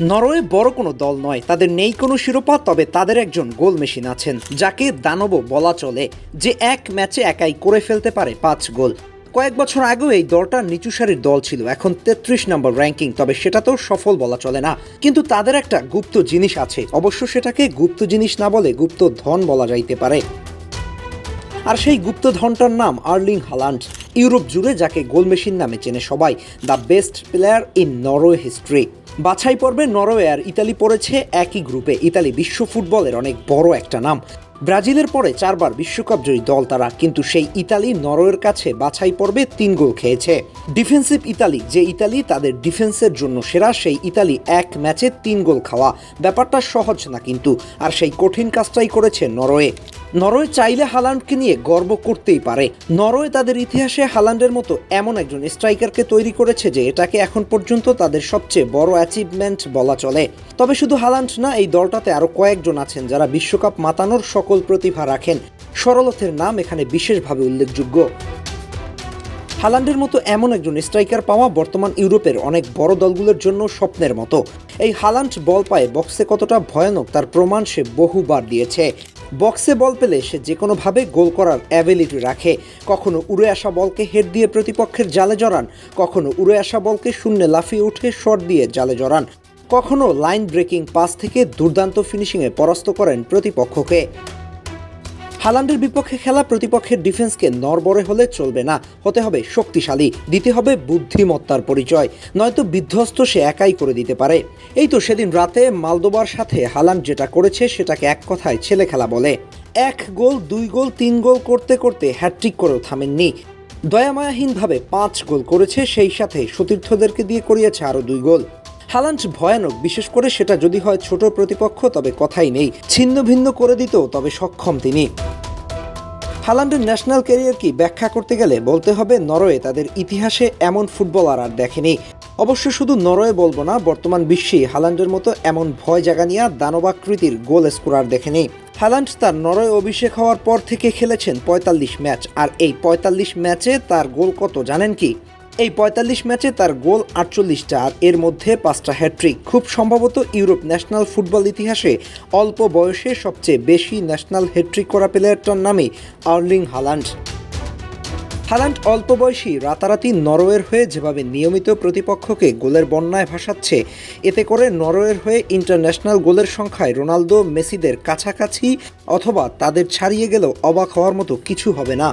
Norway বড় কোনো দল নয়, তাদের নেই কোনো শিরোপা, তবে তাদের একজন গোল মেশিন আছেন, যাকে দানব বলা চলে, যে এক ম্যাচে একাই করে ফেলতে পারে পাঁচ গোল। কয়েক বছর আগেও এই দলটা নিচু সারির দল ছিল, এখন তেত্রিশ নম্বর র্যাঙ্কিং, তবে সেটা তো সফল বলা চলে না। কিন্তু তাদের একটা গুপ্ত জিনিস আছে, অবশ্য সেটাকে গুপ্ত জিনিস না বলে গুপ্ত ধন বলা যাইতে পারে। আর সেই গুপ্তধনটার নাম আর্লিং হালান্ড, ইউরোপ জুড়ে যাকে গোল মেশিন নামে চেনে সবাই, the best player in Norway history. বাছাই পর্বে নরওয়ে আর ইতালি পড়েছে একই গ্রুপে। ইতালি বিশ্ব ফুটবলের অনেক বড় একটা নাম। ব্রাজিলের পরে চারবার বিশ্বকাপ জয়ী দল তারা, কিন্তু সেই ইতালি নরওয়ের কাছে বাছাই পর্বে তিন গোল খেয়েছে। ডিফেন্সিভ ইতালি, যে ইতালি তাদের ডিফেন্সের জন্য সেরা, সেই ইতালি এক ম্যাচে তিন গোল খাওয়া। ব্যাপারটা সহজ না কিন্তু, আর সেই কঠিন কাজটাই করেছে নরওয়ে। নরওয়ে চাইলে হালান্ডকে নিয়ে গর্ব করতেই পারে। নরওয়ে তাদের ইতিহাসে হালান্ডের মতো এমন একজন স্ট্রাইকারকে তৈরি করেছে যে এটাকে এখন পর্যন্ত তাদের সবচেয়ে বড় অ্যাচিভমেন্ট বলা চলে। তবে শুধু হালান্ড না, এই দলটাতে আরও কয়েকজন আছেন যারা বিশ্বকাপ মাতানোর সকল প্রতিভা রাখেন। সরলথের নাম এখানে বিশেষভাবে উল্লেখযোগ্য। হালান্ডের মতো এমন একজন স্ট্রাইকার পাওয়া বর্তমান ইউরোপের অনেক বড় দলগুলোর জন্য স্বপ্নের মতো। এই হালান্ড বল পায়ে বক্সে কতটা ভয়ানক তার প্রমাণ সে বহুবার দিয়েছে। বক্সে বল পেলে সে যে কোনোভাবে গোল করার অ্যাবিলিটি রাখে। কখনো উড়ে আসা বলকে হেড দিয়ে প্রতিপক্ষের জালে জড়ান, কখনো উড়ে আসা বলকে শূন্যে লাফিয়ে উঠে শট দিয়ে জালে জড়ান। কখনো লাইন ব্রেকিং পাস থেকে দুর্দান্ত ফিনিশিংয়ে পরাস্ত করেন প্রতিপক্ষকে। হালান্ডের বিপক্ষে খেলা প্রতিপক্ষের ডিফেন্সকে নরবরে হলে চলবে না। হতে হবে শক্তিশালী, দিতে হবে বুদ্ধিমত্তার পরিচয়, নয়তো বিধ্বস্ত সে একাই করে দিতে পারে। এই তো সেদিন রাতে মালদোবার সাথে হালান্ড যেটা করেছে সেটাকে এক কথায় ছেলে খেলা বলে। এক গোল, দুই গোল, তিন গোল করতে করতে হ্যাট্রিক করেও থামেননি। দয়ামায়াহীনভাবে পাঁচ গোল করেছে, সেই সাথে সতীর্থদেরকে দিয়ে করিয়েছে আরও দুই গোল। হালান্ড ভয়ানক, বিশেষ করে সেটা যদি হয় ছোট প্রতিপক্ষ, তবে কথাই নেই। ছিন্ন ভিন্ন করে দিতেও তবে সক্ষম তিনি। হালান্ডের ন্যাশনাল ক্যারিয়ার কি ব্যাখ্যা করতে গেলে বলতে হবে নরওয়ে তাদের ইতিহাসে এমন ফুটবলার আর দেখেনি। অবশ্য শুধু নরওয়ে বলব না, বর্তমান বিশ্বে হালান্ডের মতো এমন ভয় জাগা নিয়ে দানবাকৃতির গোল স্কোরার দেখেনি। হালান্ড তার নরওয়ে অভিষেক হওয়ার পর থেকে খেলেছেন পঁয়তাল্লিশ ম্যাচ, আর এই পঁয়তাল্লিশ ম্যাচে তার গোল কত জানেন কি? এই পঁয়তাল্লিশ ম্যাচে তার গোল আটচল্লিশটা আর এর মধ্যে পাঁচটা হ্যাট্রিক খুব সম্ভবত ইউরোপ ন্যাশনাল ফুটবল ইতিহাসে অল্প বয়সে সবচেয়ে বেশি ন্যাশনাল হ্যাট্রিক করা প্লেয়ারটার নামে আর্লিং হালান্ড। হালান্ড অল্প বয়সী, রাতারাতি নরওয়ের হয়ে যেভাবে নিয়মিত প্রতিপক্ষকে গোলের বন্যায় ভাসাচ্ছে, এতে করে নরওয়ের হয়ে ইন্টারন্যাশনাল গোলের সংখ্যায় রোনালদো, মেসিদের কাছাকাছি অথবা তাদের ছাড়িয়ে গেলেও অবাক হওয়ার মতো কিছু হবে না।